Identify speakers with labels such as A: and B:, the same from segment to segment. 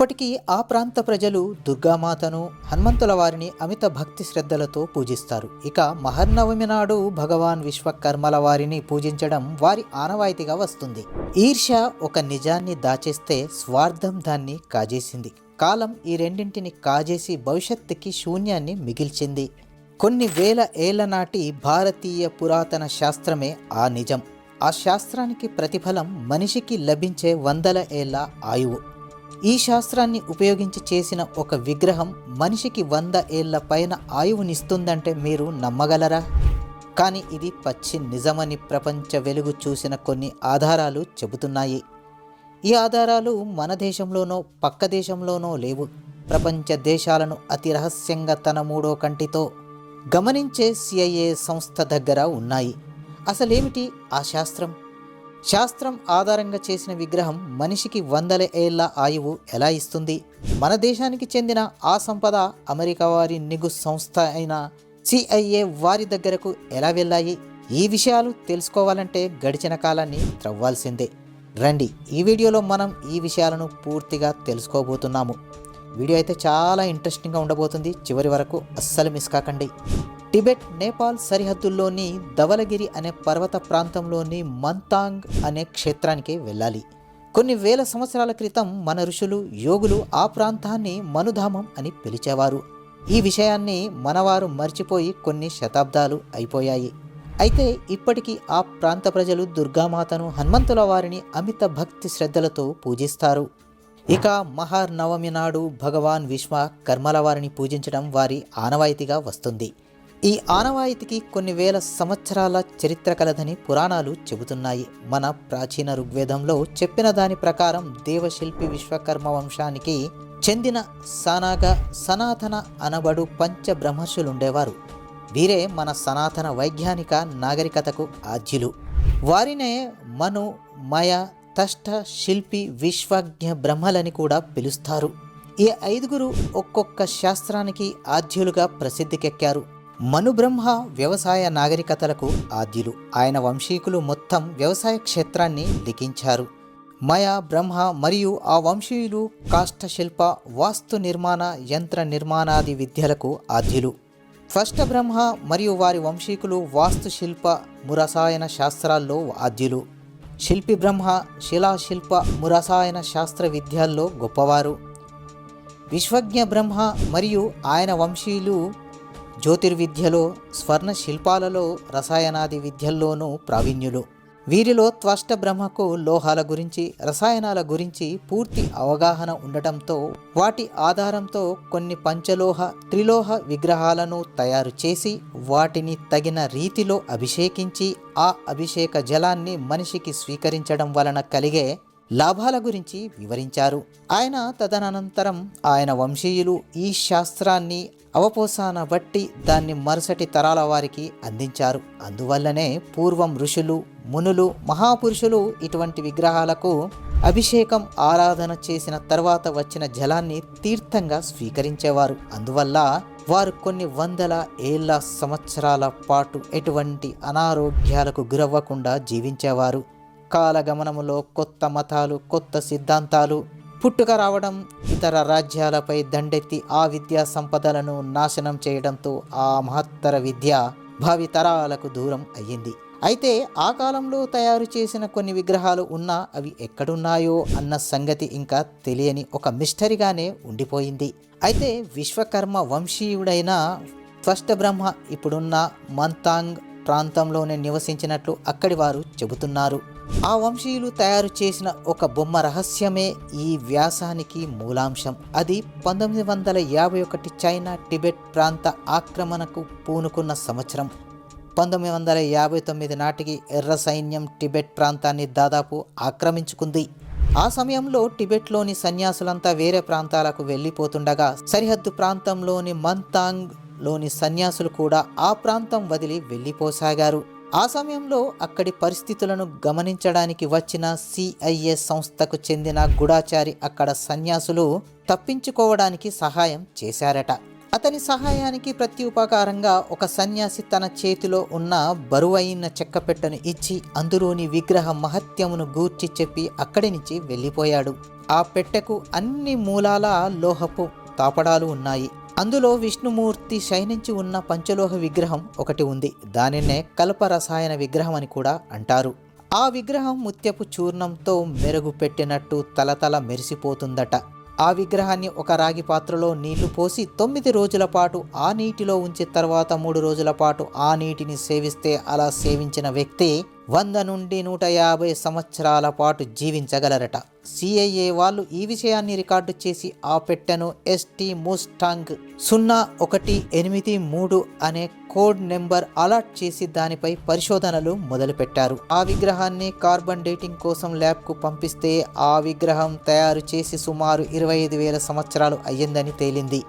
A: ఇప్పటికీ ఆ ప్రాంత ప్రజలు దుర్గామాతను హనుమంతుల వారిని అమిత భక్తి శ్రద్ధలతో పూజిస్తారు. ఇక మహర్నవమి నాడు భగవాన్ విశ్వకర్మల వారిని పూజించడం వారి ఆనవాయితీగా వస్తుంది. ఈర్ష్య ఒక నిజాన్ని దాచేస్తే స్వార్థం దాన్ని కాజేసింది. కాలం ఈ రెండింటిని కాజేసి భవిష్యత్తుకి శూన్యాన్ని మిగిల్చింది. కొన్ని వేల ఏళ్ళ నాటి భారతీయ పురాతన శాస్త్రమే ఆ నిజం. ఆ శాస్త్రానికి ప్రతిఫలం మనిషికి లభించే వందల ఏళ్ళ ఆయువు. ఈ శాస్త్రాన్ని ఉపయోగించి చేసిన ఒక విగ్రహం మనిషికి వంద ఏళ్ళ పైన ఆయువునిస్తుందంటే మీరు నమ్మగలరా? కానీ ఇది పచ్చి నిజమని ప్రపంచ వెలుగు చూసిన కొన్ని ఆధారాలు చెబుతున్నాయి. ఈ ఆధారాలు మన దేశంలోనో పక్క దేశంలోనో లేవు. ప్రపంచ దేశాలను అతి రహస్యంగా తన మూడో కంటితో గమనించే సిఐఏ సంస్థ దగ్గర ఉన్నాయి. అసలేమిటి ఆ శాస్త్రం? శాస్త్రం ఆధారంగా చేసిన విగ్రహం మనిషికి వందల ఏళ్ళ ఆయువు ఎలా ఇస్తుంది? మన దేశానికి చెందిన ఆ సంపద అమెరికా వారి నిగు సంస్థ అయిన సిఐఏ వారి దగ్గరకు ఎలా వెళ్ళాయి? ఈ విషయాలు తెలుసుకోవాలంటే గడిచిన కాలాన్ని త్రవ్వాల్సిందే. రండి ఈ వీడియోలో మనం ఈ విషయాలను పూర్తిగా తెలుసుకోబోతున్నాము. వీడియో అయితే చాలా ఇంట్రెస్టింగ్గా ఉండబోతుంది. చివరి వరకు అస్సలు మిస్ కాకండి. టిబెట్ నేపాల్ సరిహద్దుల్లోని ధవలగిరి అనే పర్వత ప్రాంతంలోని మంతాంగ్ అనే క్షేత్రానికి వెళ్ళాలి. కొన్ని వేల సంవత్సరాల క్రితం మన ఋషులు యోగులు ఆ ప్రాంతాన్ని మనుధామం అని పిలిచేవారు. ఈ విషయాన్ని మనవారు మర్చిపోయి కొన్ని శతాబ్దాలు అయిపోయాయి. అయితే ఇప్పటికీ ఆ ప్రాంత ప్రజలు దుర్గామాతను హనుమంతుల వారిని అమిత భక్తి శ్రద్ధలతో పూజిస్తారు. ఇక మహార్ నవమి నాడు భగవాన్ విశ్వ కర్మల వారిని పూజించడం వారి ఆనవాయితీగా వస్తుంది. ఈ ఆనవాయితీకి కొన్ని వేల సంవత్సరాల చరిత్ర కలదని పురాణాలు చెబుతున్నాయి. మన ప్రాచీన ఋగ్వేదంలో చెప్పిన దాని ప్రకారం దేవశిల్పి విశ్వకర్మ వంశానికి చెందిన సానాగా సనాతన అనబడు పంచబ్రహ్మర్షులుండేవారు. వీరే మన సనాతన వైజ్ఞానిక నాగరికతకు ఆద్యులు వారినే మను మయ తష్ట శిల్పి విశ్వజ్ఞ బ్రహ్మలని కూడా పిలుస్తారు. ఈ ఐదుగురు ఒక్కొక్క శాస్త్రానికి ఆద్యులుగా ప్రసిద్ధికెక్కారు. మనుబ్రహ్మ వ్యవసాయ నాగరికతలకు ఆద్యులు. ఆయన వంశీకులు మొత్తం వ్యవసాయ క్షేత్రాన్ని లిఖించారు. మయ బ్రహ్మ మరియు ఆ వంశీయులు కాష్టశిల్ప వాస్తు నిర్మాణ యంత్ర నిర్మాణాది విద్యలకు ఆద్యులు. ఫస్ట్ బ్రహ్మ మరియు వారి వంశీకులు వాస్తుశిల్ప మురసాయన శాస్త్రాల్లో ఆద్యులు. శిల్పి బ్రహ్మ శిలాశిల్ప మురసాయన శాస్త్ర విద్యల్లో గొప్పవారు. విశ్వజ్ఞ బ్రహ్మ మరియు ఆయన వంశీయులు జ్యోతిర్విద్యలో స్వర్ణ శిల్పాలలో రసాయనాది విద్యల్లోనూ ప్రావీణ్యులు. వీరిలో త్వష్ట బ్రహ్మకు లోహాల గురించి రసాయనాల గురించి పూర్తి అవగాహన ఉండటంతో వాటి ఆధారంతో కొన్ని పంచలోహ త్రిలోహ విగ్రహాలను తయారు చేసి వాటిని తగిన రీతిలో అభిషేకించి ఆ అభిషేక జలాన్ని మనిషికి స్వీకరించడం వలన కలిగే లాభాల గురించి వివరించారు. ఆయన తదనంతరం ఆయన వంశీయులు ఈ శాస్త్రాన్ని అవపోసాన బట్టి దాన్ని మరుసటి తరాల వారికి అందించారు. అందువల్లనే పూర్వం ఋషులు మునులు మహాపురుషులు ఇటువంటి విగ్రహాలకు అభిషేకం ఆరాధన చేసిన తర్వాత వచ్చిన జలాన్ని తీర్థంగా స్వీకరించేవారు. అందువల్ల వారు కొన్ని వందల ఏళ్ళ సంవత్సరాల పాటు ఎటువంటి అనారోగ్యాలకు గురవ్వకుండా జీవించేవారు. కాలగమనములో కొత్త మతాలు కొత్త సిద్ధాంతాలు పుట్టుక రావడం ఇతర రాజ్యాలపై దండెత్తి ఆ విద్యా సంపదలను నాశనం చేయడంతో ఆ మహత్తర విద్య భావితరాలకు దూరం అయ్యింది. అయితే ఆ కాలంలో తయారు చేసిన కొన్ని విగ్రహాలు ఉన్నా అవి ఎక్కడున్నాయో అన్న సంగతి ఇంకా తెలియని ఒక మిస్టరీగానే ఉండిపోయింది. అయితే విశ్వకర్మ వంశీయుడైన త్వష్ట బ్రహ్మ ఇప్పుడున్న మంతాంగ్ ప్రాంతంలోనే నివసించినట్లు అక్కడి వారు చెబుతున్నారు. ఆ వంశీయులు తయారు చేసిన ఒక బొమ్మ రహస్యమే ఈ వ్యాసానికి మూలాంశం. అది పంతొమ్మిది వందల యాభై ఒకటి చైనా టిబెట్ ప్రాంత ఆక్రమణకు పూనుకున్న సంవత్సరం. పంతొమ్మిది వందల యాభై తొమ్మిది నాటికి ఎర్ర సైన్యం టిబెట్ ప్రాంతాన్ని దాదాపు ఆక్రమించుకుంది. ఆ సమయంలో టిబెట్లోని సన్యాసులంతా వేరే ప్రాంతాలకు వెళ్ళిపోతుండగా సరిహద్దు ప్రాంతంలోని మంతాంగ్లోని సన్యాసులు కూడా ఆ ప్రాంతం వదిలి వెళ్ళిపోసాగారు. ఆ సమయంలో అక్కడి పరిస్థితులను గమనించడానికి వచ్చిన సిఐఏ సంస్థకు చెందిన గుడాచారి అక్కడ సన్యాసులు తప్పించుకోవడానికి సహాయం చేశారట. అతని సహాయానికి ప్రత్యుపకారంగా ఒక సన్యాసి తన చేతిలో ఉన్న బరువైన చెక్కపెట్టెను ఇచ్చి అందులోని విగ్రహ మహత్యమును గూర్చి చెప్పి అక్కడి నుంచి వెళ్ళిపోయాడు. ఆ పెట్టెకు అన్ని మూలాల లోహపు తాపడాలు ఉన్నాయి. అందులో విష్ణుమూర్తి శయనించి ఉన్న పంచలోహ విగ్రహం ఒకటి ఉంది. దానినే కల్ప రసాయన విగ్రహం అని కూడా అంటారు. ఆ విగ్రహం ముత్యపు చూర్ణంతో మెరుగు పెట్టినట్టు తలతల మెరిసిపోతుందట. ఆ విగ్రహాన్ని ఒక రాగి పాత్రలో నీళ్ళు పోసి తొమ్మిది రోజుల పాటు ఆ నీటిలో ఉంచి తర్వాత మూడు రోజుల పాటు ఆ నీటిని సేవిస్తే అలా సేవించిన వ్యక్తి వంద నుండి నూట యాభై సంవత్సరాల పాటు జీవించగలరట. సిఐఏ వాళ్ళు ఈ విషయాన్ని రికార్డు చేసి ఆ పెట్టెను ఎస్టీ ముస్టాంగ్ సున్నా ఒకటి ఎనిమిది మూడు అనే కోడ్ నెంబర్ అలర్ట్ చేసి దానిపై పరిశోధనలు మొదలుపెట్టారు. ఆ విగ్రహాన్ని కార్బన్ డేటింగ్ కోసం ల్యాబ్కు పంపిస్తే ఆ విగ్రహం తయారు చేసి సుమారు ఇరవై ఐదు వేల సంవత్సరాలు అయ్యిందని తేలింది.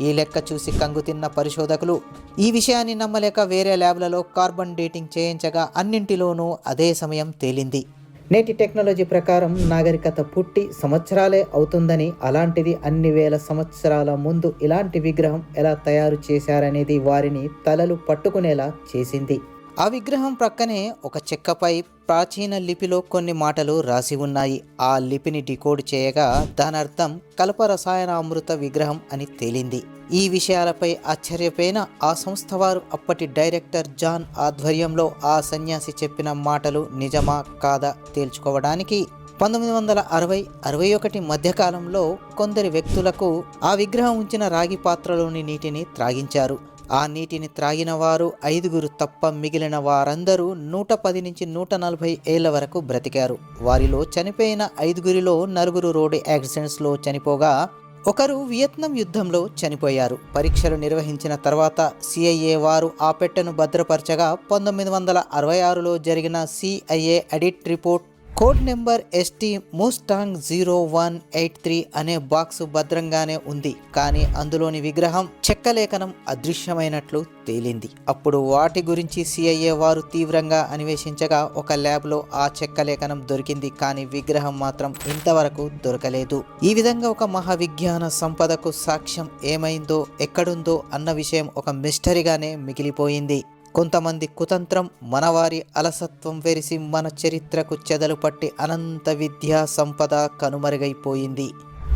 A: ఈ లెక్క చూసి కంగుతిన్న పరిశోధకులు ఈ విషయాన్ని నమ్మలేక వేరే ల్యాబ్లలో కార్బన్ డేటింగ్ చేయించగా అన్నింటిలోనూ అదే సమయం తేలింది. నేటి టెక్నాలజీ ప్రకారం నాగరికత పుట్టి సంవత్సరాలే అవుతుందని అలాంటిది అన్ని వేల సంవత్సరాల ముందు ఇలాంటి విగ్రహం ఎలా తయారు చేశారనేది వారిని తలలు పట్టుకునేలా చేసింది. ఆ విగ్రహం ప్రక్కనే ఒక చెక్కపై ప్రాచీన లిపిలో కొన్ని మాటలు రాసి ఉన్నాయి. ఆ లిపిని డికోడ్ చేయగా దాని అర్థం కల్ప రసాయనామృత విగ్రహం అని తేలింది. ఈ విషయాలపై ఆశ్చర్యపోయిన ఆ సంస్థ వారు అప్పటి డైరెక్టర్ జాన్ ఆధ్వర్యంలో ఆ సన్యాసి చెప్పిన మాటలు నిజమా కాదా తేల్చుకోవడానికి పంతొమ్మిది వందల అరవై అరవై ఒకటి మధ్యకాలంలో కొందరి వ్యక్తులకు ఆ విగ్రహం ఉంచిన రాగి పాత్రలోని నీటిని త్రాగించారు. ఆ నీటిని త్రాగిన వారు ఐదుగురు తప్ప మిగిలిన వారందరూ నూట పది నుంచి నూట నలభై ఏళ్ళ వరకు బ్రతికారు. వారిలో చనిపోయిన ఐదుగురిలో నలుగురు రోడ్డు యాక్సిడెంట్స్లో చనిపోగా ఒకరు వియత్నాం యుద్ధంలో చనిపోయారు. పరీక్షలు నిర్వహించిన తర్వాత సిఐఏ వారు ఆ పెట్టెను భద్రపరచగా పంతొమ్మిది వందల అరవై ఆరులో జరిగిన CIA audit report code number ST Mustang zero one eight three అనే బాక్స్ భద్రంగానే ఉంది. కానీ అందులోని విగ్రహం చెక్కలేఖనం అదృశ్యమైనట్లు తేలింది. అప్పుడు వాటి గురించి సిఐఏ వారు తీవ్రంగా అన్వేషించగా ఒక ల్యాబ్లో ఆ చెక్కలేఖనం దొరికింది. కానీ విగ్రహం మాత్రం ఇంతవరకు దొరకలేదు. ఈ విధంగా ఒక మహావిజ్ఞాన సంపదకు సాక్ష్యం ఏమైందో ఎక్కడుందో అన్న విషయం ఒక మిస్టరీగానే మిగిలిపోయింది. కొంతమంది కుతంత్రం మనవారి అలసత్వం వెరిసి మన చరిత్రకు చెదలు పట్టి అనంత విద్యా సంపద కనుమరుగైపోయింది.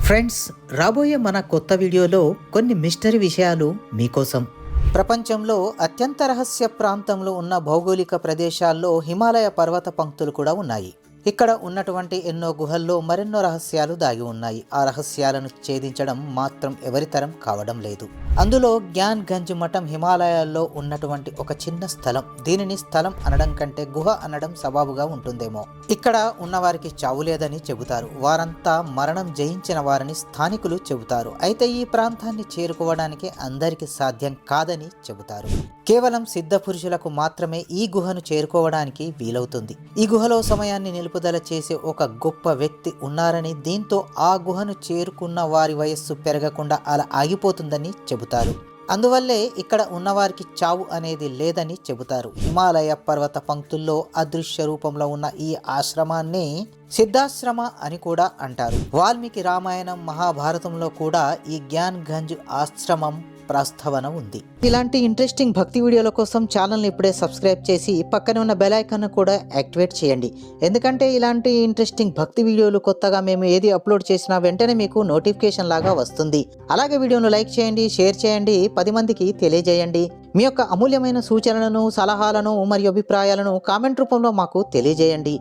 A: ఫ్రెండ్స్ రాబోయే మన కొత్త వీడియోలో కొన్ని మిస్టరీ విషయాలు మీకోసం. ప్రపంచంలో అత్యంత రహస్య ప్రాంతంలో ఉన్న భౌగోళిక ప్రదేశాల్లో హిమాలయ పర్వత పంక్తులు కూడా ఉన్నాయి. ఇక్కడ ఉన్నటువంటి ఎన్నో గుహల్లో మరెన్నో రహస్యాలు దాగి ఉన్నాయి. ఆ రహస్యాలను ఛేదించడం మాత్రం ఎవరితరం కావడం లేదు. అందులో జ్ఞాన్ గంజ్ మఠం హిమాలయాల్లో ఉన్నటువంటి ఒక చిన్న స్థలం. దీనిని స్థలం అనడం కంటే గుహ అనడం సబాబుగా ఉంటుందేమో. ఇక్కడ ఉన్నవారికి చావు లేదని చెబుతారు. వారంతా మరణం జయించిన వారని స్థానికులు చెబుతారు. అయితే ఈ ప్రాంతాన్ని చేరుకోవడానికి అందరికీ సాధ్యం కాదని చెబుతారు. కేవలం సిద్ధ పురుషులకు మాత్రమే ఈ గుహను చేరుకోవడానికి వీలవుతుంది. ఈ గుహలో సమయాన్ని నిలుపు నిలుపుదల చేసే ఒక గొప్ప వ్యక్తి ఉన్నారని దీంతో ఆ గుహను చేరుకున్న వారి వయస్సు పెరగకుండా అలా ఆగిపోతుందని చెబుతారు. అందువల్లే ఇక్కడ ఉన్నవారికి చావు అనేది లేదని చెబుతారు. హిమాలయ పర్వత పంక్తుల్లో అదృశ్య రూపంలో ఉన్న ఈ ఆశ్రమాన్ని సిద్ధాశ్రమ అని కూడా అంటారు. వాల్మీకి రామాయణం మహాభారతంలో కూడా ఈ జ్ఞాన్ గంజ్ ఆశ్రమం ప్రస్తావన ఉంది. ఇలాంటి ఇంట్రెస్టింగ్ భక్తి వీడియోల కోసం ఛానల్ని ఇప్పుడే సబ్స్క్రైబ్ చేసి పక్కనే ఉన్న బెల్ ఐకాన్ కూడా యాక్టివేట్ చేయండి. ఎందుకంటే ఇలాంటి ఇంట్రెస్టింగ్ భక్తి వీడియోలు కొత్తగా మేము ఏది అప్లోడ్ చేసినా వెంటనే మీకు నోటిఫికేషన్ లాగా వస్తుంది. అలాగే వీడియోను లైక్ చేయండి షేర్ చేయండి పది మందికి తెలియజేయండి. మీ యొక్క అమూల్యమైన సూచనలను సలహాలను మరియు అభిప్రాయాలను కామెంట్ రూపంలో మాకు తెలియజేయండి.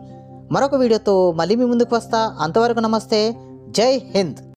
A: మరొక వీడియోతో మళ్ళీ మీ ముందుకు వస్తా. అంతవరకు నమస్తే. జై హింద్.